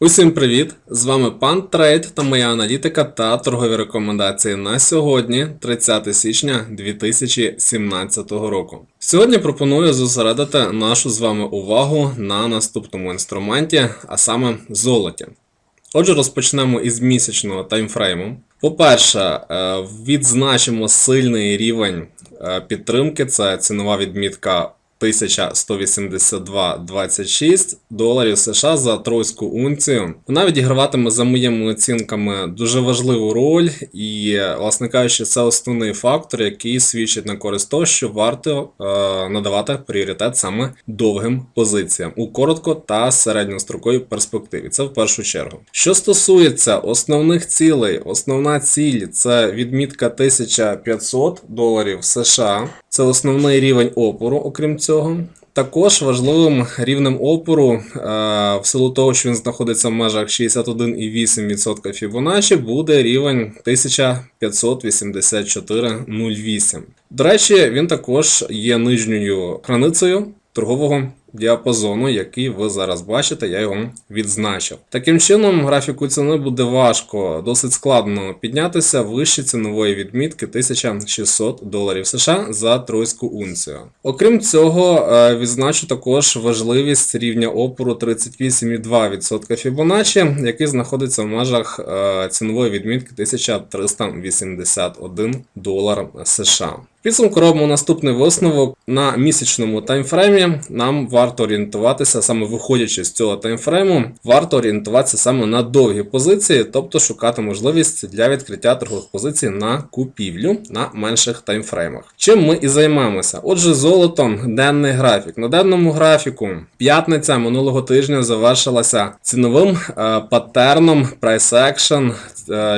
Усім привіт! З вами пан Трейд та моя аналітика та торгові рекомендації на сьогодні, 30 січня 2017 року. Сьогодні пропоную зосередити нашу з вами увагу на наступному інструменті, а саме золоті. Отже, розпочнемо із місячного таймфрейму. По-перше, е, відзначимо сильний рівень е, підтримки, це цінова відмітка 1182,26 доларів США за тройську унцію. Вона відіграватиме за моїми оцінками дуже важливу роль, і, власне кажучи, це основний фактор, який свідчить на користь того, що варто е, надавати пріоритет саме довгим позиціям у коротко та середньостроковій перспективі. Це в першу чергу. Що стосується основних цілей, основна ціль це відмітка 1500 доларів США. Це основний рівень опору, окрім цього. Також важливим рівнем опору, е, в силу того, що він знаходиться в межах 61,8% Fibonacci, буде рівень 1584,08. До речі, він також є нижньою границею торгового діапазону, який ви зараз бачите, я його відзначив. Таким чином, графіку ціни буде важко, досить складно піднятися вище цінової відмітки 1600 доларів США за тройську унцію. Окрім цього, е, відзначу також важливість рівня опору 38,2% Fibonacci, який знаходиться в межах е, цінової відмітки 1381 долар США. Підсумку робимо наступний висновок на місячному таймфреймі. Нам варто орієнтуватися, саме виходячи з цього таймфрейму, варто орієнтуватися саме на довгі позиції, тобто шукати можливість для відкриття торгових позицій на купівлю на менших таймфреймах. Чим ми і займаємося? Отже, золотом денний графік. На денному графіку п'ятниця минулого тижня завершилася ціновим е, паттерном Price Action,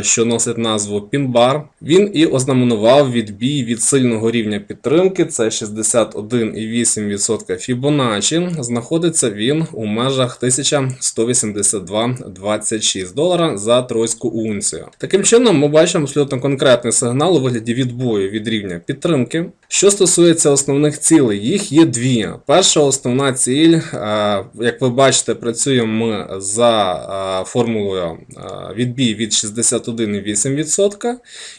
що носить назву PIN-BAR. Він і ознаменував відбій від сильного рівня підтримки, це 61,8% Fibonacci. Знаходиться він у межах 1182,26 долара за тройську унцію. Таким чином, ми бачимо абсолютно конкретний сигнал у вигляді відбою від рівня підтримки. Що стосується основних цілей, їх є дві. Перша основна ціль, е, як ви бачите, працюємо ми за е, формулою е, відбій від 61,8%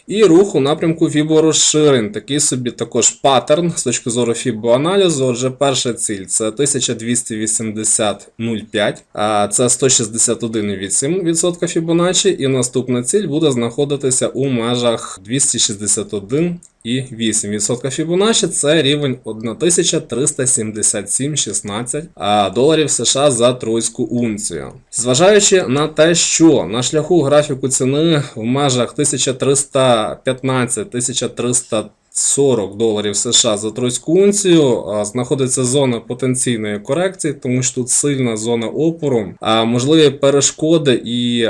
і рух у напрямку фіборозширень. Такий собі також паттерн з точки зору фібоаналізу. Отже, перша ціль це 1280,05, а це 161,8% Fibonacci, і наступна ціль буде знаходитися у межах 261 і 8% Fibonacci це рівень 1377,16 доларів США за тройську унцію. Зважаючи на те, що на шляху графіку ціни в межах 1315-1300 40 доларів США за тройську унцію. Знаходиться зона потенційної корекції, тому що тут сильна зона опору, а можливі перешкоди і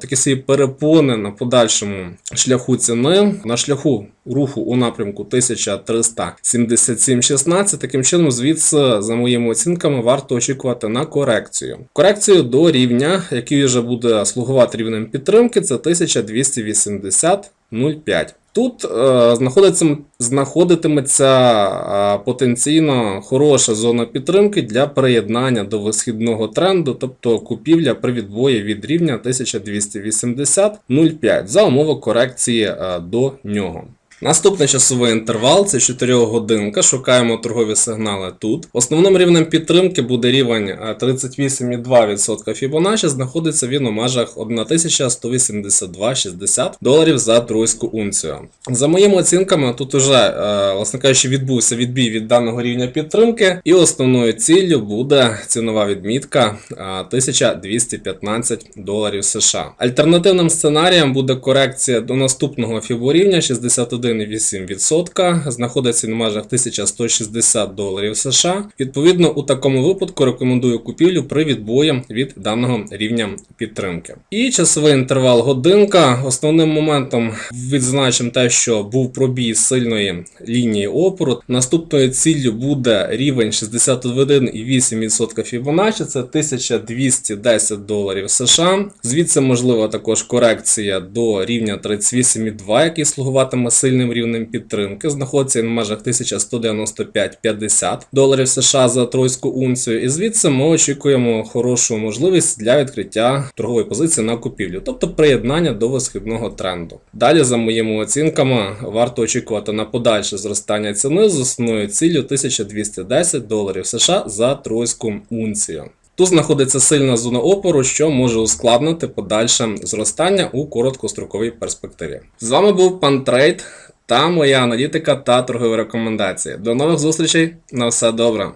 такі собі перепони на подальшому шляху ціни на шляху руху у напрямку 1377,16. Таким чином, звідси, за моїми оцінками, варто очікувати на корекцію. Корекцію до рівня, який вже буде слугувати рівнем підтримки, це 1280,05. Тут е, знаходиться, знаходитиметься е, потенційно хороша зона підтримки для приєднання до висхідного тренду, тобто купівля при відбої від рівня 1280,05 за умови корекції е, до нього. Наступний часовий інтервал це 4 годинка. Шукаємо торгові сигнали тут. Основним рівнем підтримки буде рівень 38,2% Fibonacci, знаходиться він у межах 1182,60 доларів за тройську унцію. За моїми оцінками, тут уже, власне кажучи, відбувся відбій від даного рівня підтримки, і основною ціллю буде цінова відмітка 1215 доларів США. Альтернативним сценарієм буде корекція до наступного фіборівня 61. 1,8%, знаходиться на межах 1160 доларів США. Відповідно, у такому випадку рекомендую купівлю при відбої від даного рівня підтримки. І часовий інтервал годинка. Основним моментом відзначимо те, що був пробій сильної лінії опору. Наступною ціллю буде рівень 61,8% Fibonacci, це 1210 доларів США. Звідси можлива також корекція до рівня 38,2, який слугуватиме сильною стабільним рівнем підтримки, знаходиться в межах 1195,50 доларів США за тройську унцію, і звідси ми очікуємо хорошу можливість для відкриття торгової позиції на купівлю, тобто приєднання до висхідного тренду. Далі, за моїми оцінками, варто очікувати на подальше зростання ціни з основною ціллю 1210 доларів США за тройську унцію. Тут знаходиться сильна зона опору, що може ускладнити подальше зростання у короткостроковій перспективі. З вами був пан Трейд та моя аналітика та торгові рекомендації. До нових зустрічей, на все добре!